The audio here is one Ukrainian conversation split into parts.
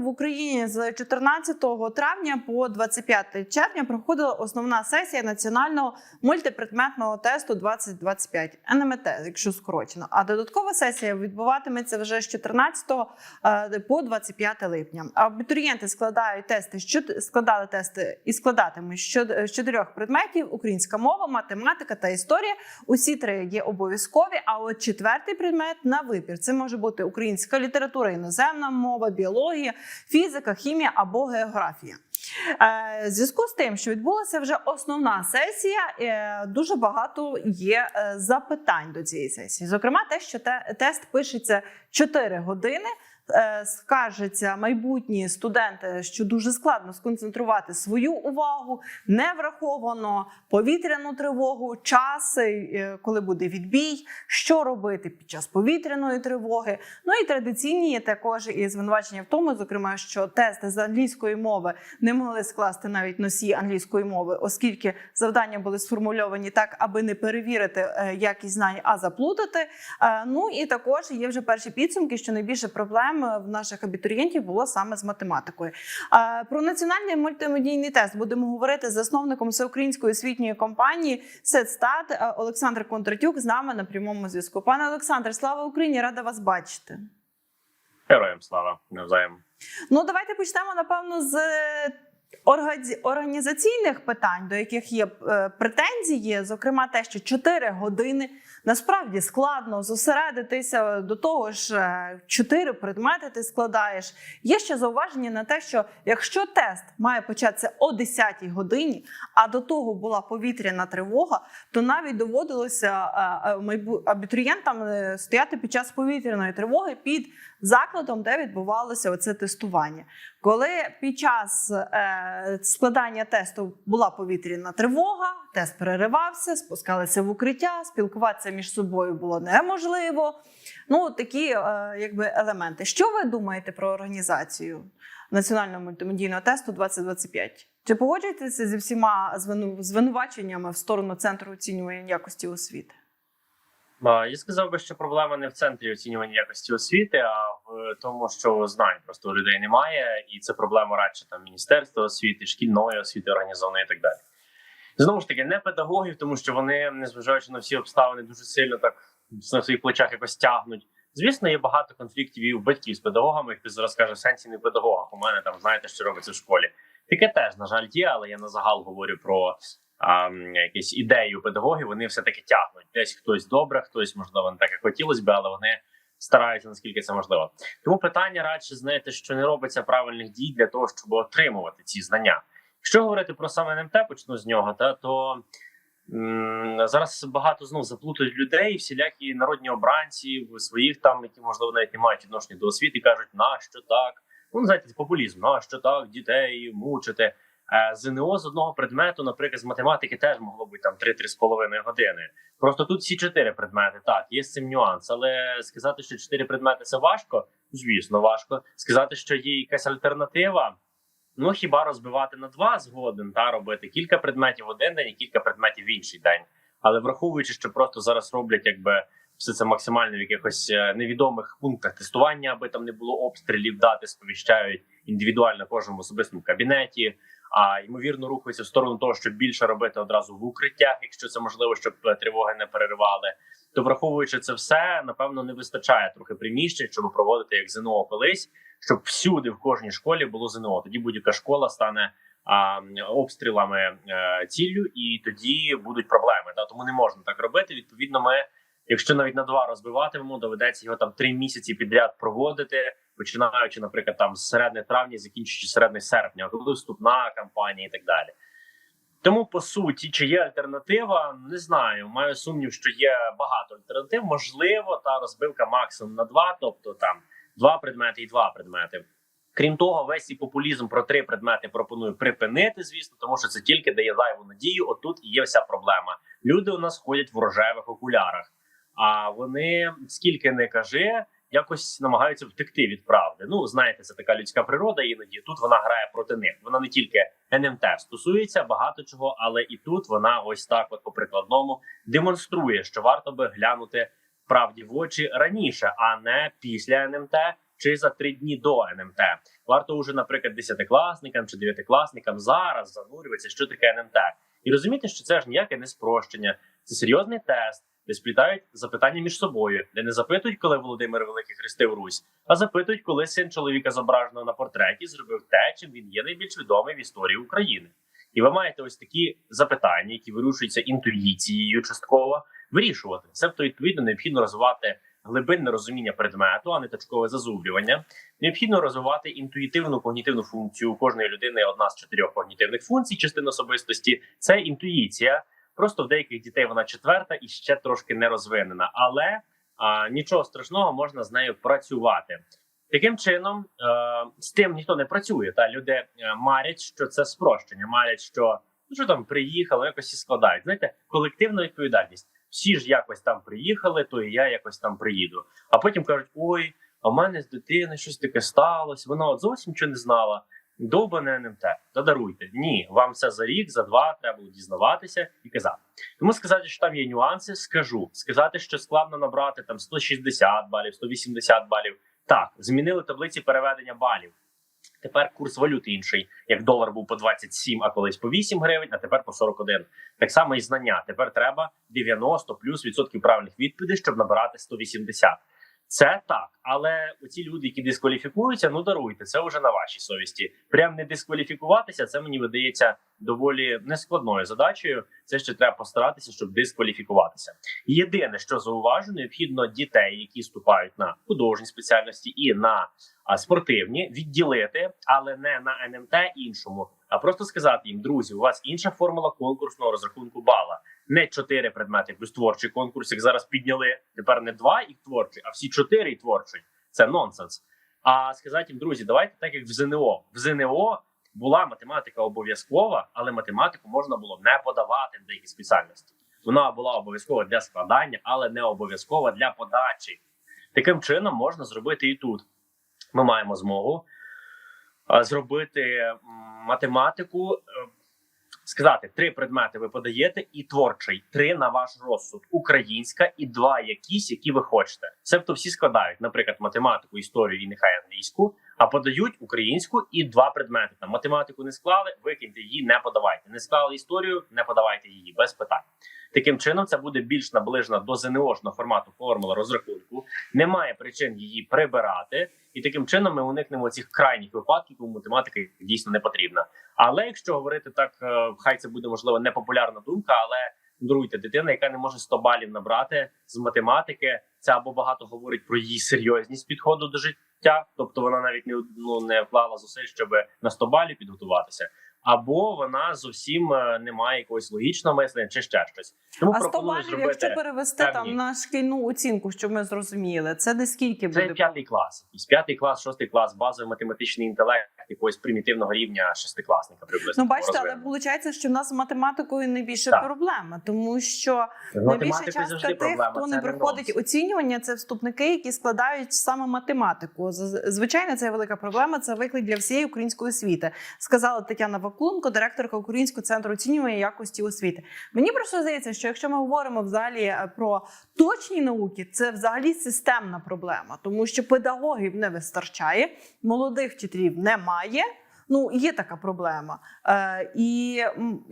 В Україні з 14 травня по 25 червня проходила основна сесія національного мультипредметного тесту 2025 НМТ, якщо скорочено. А додаткова сесія відбуватиметься вже з 14 е, по 25 липня. Абітурієнти складають тести, що складали тести і складатимуть що- з чотирьох предметів: українська мова, математика та історія. Усі три є обов'язкові. А от четвертий предмет на вибір. Це може бути українська література, іноземна мова, біологія, фізика, хімія або географія. Е, в зв'язку з тим, що відбулася вже основна сесія, е, дуже багато є е, запитань до цієї сесії. Зокрема, те, що тест пишеться 4 години. Е, Скаржаться майбутні студенти, що дуже складно сконцентрувати свою увагу, не враховано повітряну тривогу, час, е, коли буде відбій, що робити під час повітряної тривоги. Ну і традиційні є також і звинувачення в тому, зокрема, що тести з англійської мови не могли скласти навіть носії англійської мови, оскільки завдання були сформульовані так, аби не перевірити е, якість знань, а заплутати. Ну і також є вже перші підсумки, що найбільше проблем е, в наших абітурієнтів було саме з математикою. Е, Про національний мультимедійний тест будемо говорити з засновником всеукраїнської освітньої компанії Сетстат е, Олександр Кондратюк з нами на прямому зв'язку. Пане Олександр, слава Україні! Рада вас бачити. Героям слава навзаєм. Ну, давайте почнемо, напевно, з орга- організаційних питань, до яких є е, претензії, зокрема, те, що 4 години насправді складно зосередитися до того ж, е, 4 предмети ти складаєш. Є ще зауваження на те, що якщо тест має початися о 10-й годині, а до того була повітряна тривога, то навіть доводилося е, е, абітурієнтам стояти під час повітряної тривоги під закладом, де відбувалося оце тестування. Коли під час складання тесту була повітряна тривога, тест переривався, спускалися в укриття, спілкуватися між собою було неможливо. Ну, такі е, якби елементи. Що ви думаєте про організацію національного мультимедійного тесту 2025? Чи погоджуєтеся зі всіма звину- звинуваченнями в сторону центру оцінювання якості освіти? Я сказав би, що проблема не в центрі оцінювання якості освіти, а в тому, що знань просто у людей немає, і це проблема радше там міністерства освіти, шкільної освіти організованої і так далі. Знову ж таки, не педагогів, тому що вони, незважаючи на всі обставини, дуже сильно так на своїх плечах якось тягнуть. Звісно, є багато конфліктів і у батьків з педагогами. Хтось зараз каже, сенсі не педагогах. У мене там знаєте, що робиться в школі. Таке теж, на жаль, є, але я на загал говорю про якісь ідеї педагогів. Вони все таки тягнуть. Десь хтось добре, хтось можливо не так як хотілося б, але вони стараються наскільки це можливо. Тому питання радше знаєте, що не робиться правильних дій для того, щоб отримувати ці знання. Якщо говорити про саме НМТ, почну з нього, та то м, зараз багато знов заплутають людей, всілякі народні обранці своїх там, які можливо навіть не мають відношення до освіти, кажуть, на що так. Ну, знаєте, популізм, на що так, дітей мучити. Е, ЗНО з одного предмету, наприклад, з математики теж могло бути там 3-3,5 години. Просто тут всі чотири предмети. Так, є з цим нюанс, але сказати, що чотири предмети це важко, звісно, важко. Сказати, що є якась альтернатива. Ну хіба розбивати на два згоден та робити кілька предметів в один день і кілька предметів в інший день. Але враховуючи, що просто зараз роблять якби все це максимально в якихось е, невідомих пунктах тестування, аби там не було обстрілів, дати сповіщають індивідуально кожному особистому кабінеті. А ймовірно рухаються в сторону того, щоб більше робити одразу в укриттях, якщо це можливо, щоб е, тривоги не переривали. То враховуючи це все, напевно, не вистачає трохи приміщень, щоб проводити як ЗНО колись, щоб всюди в кожній школі було ЗНО. Тоді будь-яка школа стане а, обстрілами е, ціллю, і тоді будуть проблеми. Та тому не можна так робити. Відповідно, ми, якщо навіть на два розбиватимемо, доведеться його там три місяці підряд проводити, починаючи, наприклад, там з середини травня, закінчуючи середини серпня, коли вступна кампанія і так далі. Тому по суті, чи є альтернатива, не знаю. Маю сумнів, що є багато альтернатив. Можливо, та розбивка максимум на два, тобто там два предмети і два предмети. Крім того, весь цей популізм про три предмети пропоную припинити, звісно, тому що це тільки дає зайву надію. Отут і є вся проблема. Люди у нас ходять в рожевих окулярах, а вони скільки не кажи, якось намагаються втекти від правди. Ну знаєте, це така людська природа. Іноді тут вона грає проти них. Вона не тільки НМТ стосується багато чого, але і тут вона ось так, от по прикладному, демонструє, що варто би глянути правді в очі раніше, а не після НМТ чи за три дні до НМТ. Варто уже, наприклад, десятикласникам чи дев'ятикласникам зараз занурюватися, що таке НМТ, і розуміти, що це ж ніяке не спрощення, це серйозний тест, де сплітають запитання між собою, де не запитують, коли Володимир Великий хрестив Русь, а запитують, коли син чоловіка зображеного на портреті зробив те, чим він є найбільш відомий в історії України. І ви маєте ось такі запитання, які вирушуються інтуїцією частково, вирішувати. Себто відповідно необхідно розвивати глибинне розуміння предмету, а не точкове зазубрювання. Необхідно розвивати інтуїтивну когнітивну функцію. Кожної людини одна з чотирьох когнітивних функцій, частин особистості це інтуїція. Просто в деяких дітей вона четверта і ще трошки не розвинена, але а, нічого страшного можна з нею працювати. Таким чином, е, з тим ніхто не працює. Та люди е, марять, що це спрощення, марять, що ну що там приїхали, якось і складають. Знаєте, колективна відповідальність. Всі ж якось там приїхали, то і я якось там приїду. А потім кажуть: ой, а в мене з дитини щось таке сталося. Вона от зовсім нічого не знала. Довбане НМТ, та даруйте. Ні, вам все за рік, за два треба було дізнаватися і казати. Тому сказати, що там є нюанси, скажу. Сказати, що складно набрати там 160 балів, 180 балів. Так, змінили таблиці переведення балів. Тепер курс валют інший. Як долар був по 27, а колись по 8 гривень, а тепер по 41. Так само і знання. Тепер треба 90 плюс відсотків правильних відповідей, щоб набирати 180. Це так, але оці люди, які дискваліфікуються, ну даруйте, це вже на вашій совісті. Прям не дискваліфікуватися, це мені видається доволі нескладною задачею. Це ще треба постаратися, щоб дискваліфікуватися. Єдине, що зауважу, необхідно дітей, які вступають на художні спеціальності і на спортивні, відділити, але не на НМТ іншому, а просто сказати їм: друзі, у вас інша формула конкурсного розрахунку бала. Не чотири предмети плюс творчий конкурс, як зараз підняли. Тепер не два і творчий, а всі чотири і творчий. Це нонсенс. А сказати їм, друзі, давайте так як в ЗНО. В ЗНО була математика обов'язкова, але математику можна було не подавати в деякі спеціальності. Вона була обов'язкова для складання, але не обов'язкова для подачі. Таким чином можна зробити і тут. Ми маємо змогу зробити математику. е, Сказати, три предмети ви подаєте, і творчий три на ваш розсуд, українська і два якісь, які ви хочете. Себто всі складають, наприклад, математику, історію і нехай англійську, а подають українську і два предмети. Там математику не склали, викиньте її, не подавайте. Не склали історію, не подавайте її без питань. Таким чином, це буде більш наближена до ЗНОшного формату формула розрахунку. Немає причин її прибирати, і таким чином ми уникнемо цих крайніх випадків, коли математика дійсно не потрібна. Але якщо говорити так, е, хай це буде можливо непопулярна думка, але даруйте, дитина, яка не може 100 балів набрати з математики, це або багато говорить про її серйозність підходу до життя, тобто вона навіть не ну не вклала зусиль, щоб на 100 балів підготуватися. Або вона зовсім е, не має якогось логічного мислення чи ще щось. Тому А 100 балів, зробити якщо перевести певні- там на шкільну оцінку, щоб ми зрозуміли, це де скільки це буде? п'ятий клас. Із п'ятий клас, шостий клас, базовий математичний інтелект якогось примітивного рівня шестикласника приблизно. Ну, бачите, але виходить, що в нас з математикою найбільше Так. проблема, тому що найбільша частка тих, проблема, хто це не проходить нонсенс. оцінювання, це вступники, які складають саме математику. Звичайно, це велика проблема. Це виклик для всієї української освіти, сказала Тетяна Ваклунко, директорка Українського центру оцінювання якості освіти. Мені просто здається, що якщо ми говоримо взагалі е, про точні науки, це взагалі системна проблема, тому що педагогів не вистачає, молодих вчителів немає. Ну, є така проблема. Е, і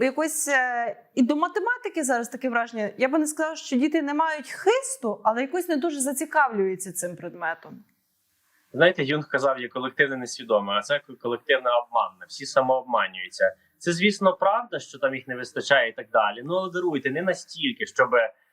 якось е, і до математики зараз таке враження. Я би не сказала, що діти не мають хисту, але якось не дуже зацікавлюються цим предметом. Знаєте, Юнг казав, є колективне несвідоме, а це колективне обманне. Всі самообманюються. Це, звісно, правда, що там їх не вистачає і так далі. Ну але даруйте не настільки, щоб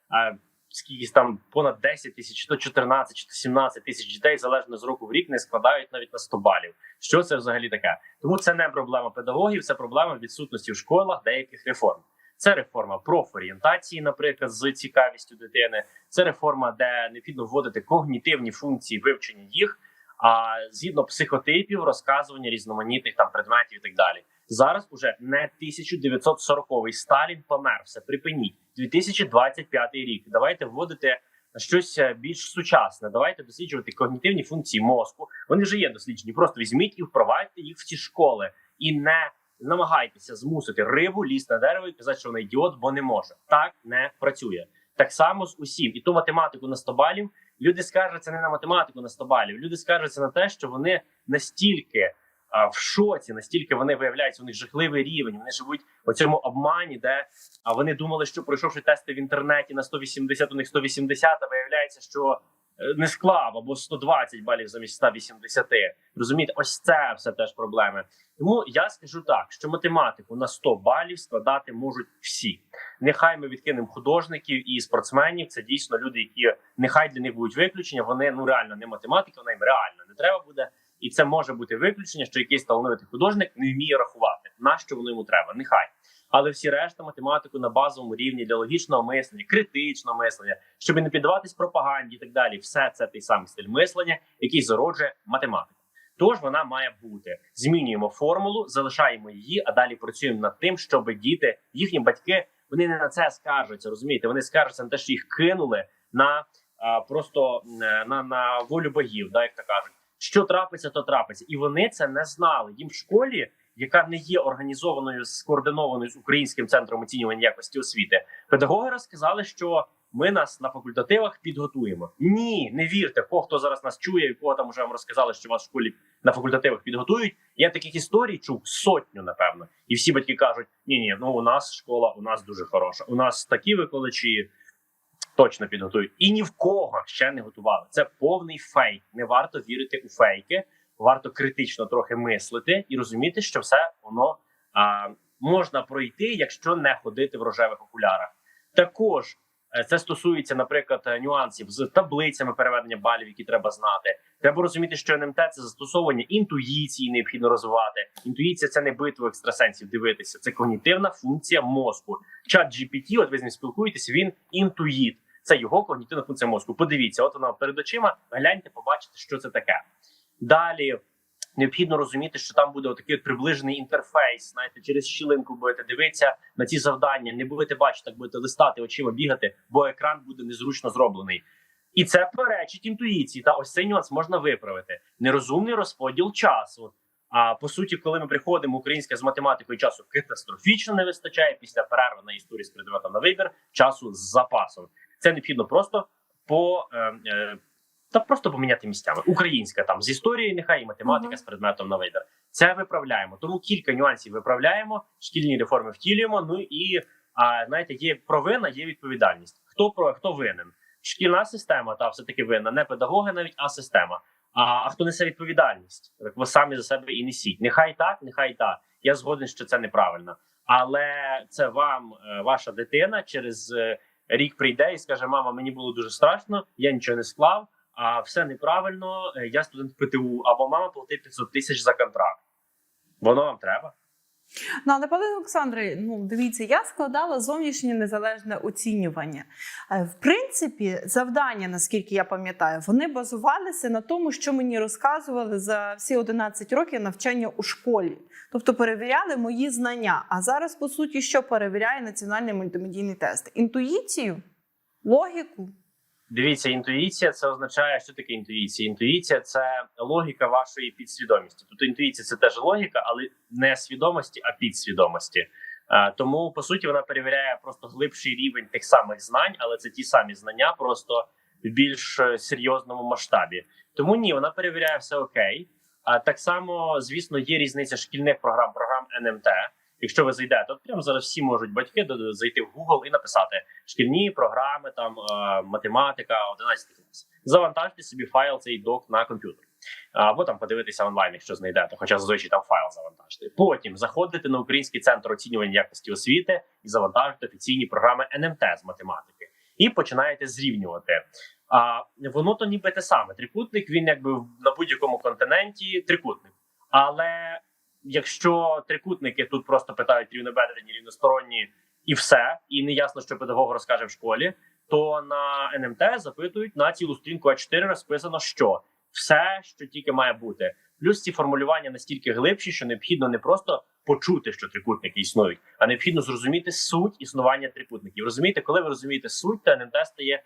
а, скільки там понад 10 тисяч, чи то 14, чи то 17 тисяч дітей, залежно з року в рік, не складають навіть на 100 балів. Що це взагалі таке? Тому це не проблема педагогів, це проблема відсутності в школах деяких реформ. Це реформа профорієнтації, наприклад, з цікавістю дитини. Це реформа, де необхідно вводити когнітивні функції вивчення їх. А згідно психотипів, розказування різноманітних там предметів і так далі. Зараз уже не 1940-й Сталін помер. Все припиніть 2025 рік. Давайте вводити щось е, більш сучасне. Давайте досліджувати когнітивні функції мозку. Вони вже є досліджені. Просто візьміть і впровадьте їх в ці школи і не намагайтеся змусити рибу лізти на дерево і казати, що вона ідіот, бо не може. Так не працює. Так само з усім, і ту математику на 100 балів Люди скаржаться не на математику на 100 балів. Люди скаржаться на те, що вони настільки а, в шоці, настільки вони виявляються, у них жахливий рівень. Вони живуть у цьому обмані, де а вони думали, що пройшовши тести в інтернеті на 180, у них 180, а виявляється, що е, не склав або 120 балів замість 180. Розумієте, ось це все теж проблеми. Тому я скажу так, що математику на 100 балів складати можуть всі. Нехай ми відкинемо художників і спортсменів. Це дійсно люди, які нехай для них будуть виключення. Вони ну реально не математики, вона їм реально не треба буде. І це може бути виключення, що якийсь талановитий художник не вміє рахувати. Нащо воно йому треба? Нехай. Але всі решта математику на базовому рівні для логічного мислення, критичного мислення, щоб не піддаватись пропаганді і так далі. Все це той самий стиль мислення, який зароджує математику. Тож вона має бути. Змінюємо формулу, залишаємо її, а далі працюємо над тим, щоб діти, їхні батьки, вони не на це скаржаться. Розумієте, вони скаржаться на те, що їх кинули на а, просто е, на, на волю богів, да, як то кажуть. Що трапиться, то трапиться, і вони це не знали. Їм в школі, яка не є організованою скоординованою з українським центром оцінювання якості освіти, педагоги розказали, що ми нас на факультативах підготуємо. Ні, не вірте, кого хто зараз нас чує, і кого там вже вам розказали, що вас в школі на факультативах підготують. Я таких історій чув сотню, напевно, і всі батьки кажуть: ні, ні, ну у нас школа, у нас дуже хороша. У нас такі викладачі точно підготують. І ні в кого ще не готували. Це повний фейк. Не варто вірити у фейки. Варто критично трохи мислити і розуміти, що все воно а, можна пройти, якщо не ходити в рожевих окулярах. Також це стосується, наприклад, е, нюансів з таблицями переведення балів, які треба знати. Треба розуміти, що НМТ це застосовування інтуїції, необхідно розвивати. Інтуїція це не битва екстрасенсів. Дивитися, це когнітивна функція мозку. Чат GPT, от ви з ним спілкуєтесь, він інтуїт. Це його когнітивна функція мозку. Подивіться, от вона перед очима. Гляньте, побачите, що це таке. Далі необхідно розуміти, що там буде отакий от приближений інтерфейс. Знаєте, через щілинку будете дивитися на ці завдання. Не будете бачити, так будете листати очима, бігати, бо екран буде незручно зроблений. І це перечить інтуїції. Та ось цей нюанс можна виправити. Нерозумний розподіл часу. А по суті, коли ми приходимо українське з математикою, часу катастрофічно не вистачає після перерви на історії з предметом на вибір часу з запасом. Це необхідно просто по е, е, та просто поміняти місцями. Українська там з історії, нехай і математика Мгм. з предметом на вибір. Це виправляємо. Тому кілька нюансів виправляємо, шкільні реформи втілюємо. Ну і а, знаєте, є провина, є відповідальність. Хто про хто винен? Шкільна система та все таки винна, не педагоги, навіть а система. А, а хто несе відповідальність? Так ви самі за себе і несіть. Нехай так, нехай так. Я згоден, що це неправильно, але це вам е, ваша дитина через е, рік прийде і скаже: мама, мені було дуже страшно, я нічого не склав, а все неправильно. е, Я студент ПТУ, або мама платить 500 тисяч за контракт. Воно вам треба. Ну, але пане Олександре, ну дивіться, я складала зовнішнє незалежне оцінювання. Е, В принципі, завдання, наскільки я пам'ятаю, вони базувалися на тому, що мені розказували за всі 11 років навчання у школі. Тобто перевіряли мої знання. А зараз, по суті, що перевіряє національний мультимедійний тест? Інтуїцію, логіку. Дивіться, інтуїція це означає, що таке інтуїція. Інтуїція це логіка вашої підсвідомості. Тобто інтуїція це теж логіка, але не свідомості, а підсвідомості. Е, Тому по суті вона перевіряє просто глибший рівень тих самих знань, але це ті самі знання, просто в більш е, серйозному масштабі. Тому ні, вона перевіряє все окей. А так само, звісно, є різниця шкільних програм, програм НМТ. Якщо ви зайдете, от прямо зараз всі можуть батьки зайти в Google і написати шкільні програми, там е, математика, 11 клас. Завантажте собі файл цей док на комп'ютер. Або там подивитися онлайн, якщо знайдете, хоча зазвичай там файл завантажити. Потім заходите на Український центр оцінювання якості освіти і завантажите офіційні програми НМТ з математики. І починаєте зрівнювати. А воно то ніби те саме. Трикутник він якби на будь-якому континенті трикутник. Але якщо трикутники тут просто питають рівнобедрені, рівносторонні і все, і не ясно, що педагог розкаже в школі, то на НМТ запитують на цілу стрінку А4 розписано, що все, що тільки має бути. Плюс ці формулювання настільки глибші, що необхідно не просто почути, що трикутники існують, а необхідно зрозуміти суть існування трикутників. Розумієте, коли ви розумієте суть, то НМТ стає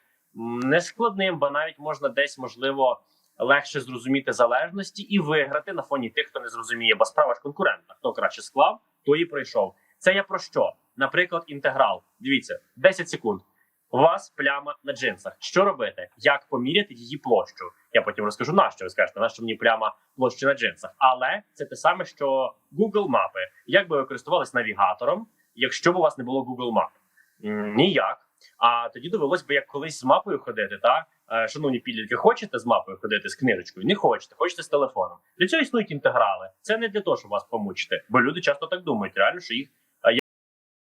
нескладним, бо навіть можна десь можливо легше зрозуміти залежності і виграти на фоні тих, хто не зрозуміє, бо справа ж конкурентна. Хто краще склав, той і пройшов. Це я про що? Наприклад, інтеграл. Дивіться, 10 секунд. У вас пляма на джинсах. Що робити? Як поміряти її площу? Я потім розкажу на що ви скажете, на що мені пляма площі на джинсах. Але це те саме, що Google мапи. Як би ви користувались навігатором, якщо б у вас не було Google мап? Ніяк. А тоді довелось би як колись з мапою ходити. Та Е, шановні підлітки, хочете з мапою ходити з книжечкою? Не хочете, хочете з телефоном. Для цього існують інтеграли. Це не для того, щоб вас помучити, бо люди часто так думають, реально, що їх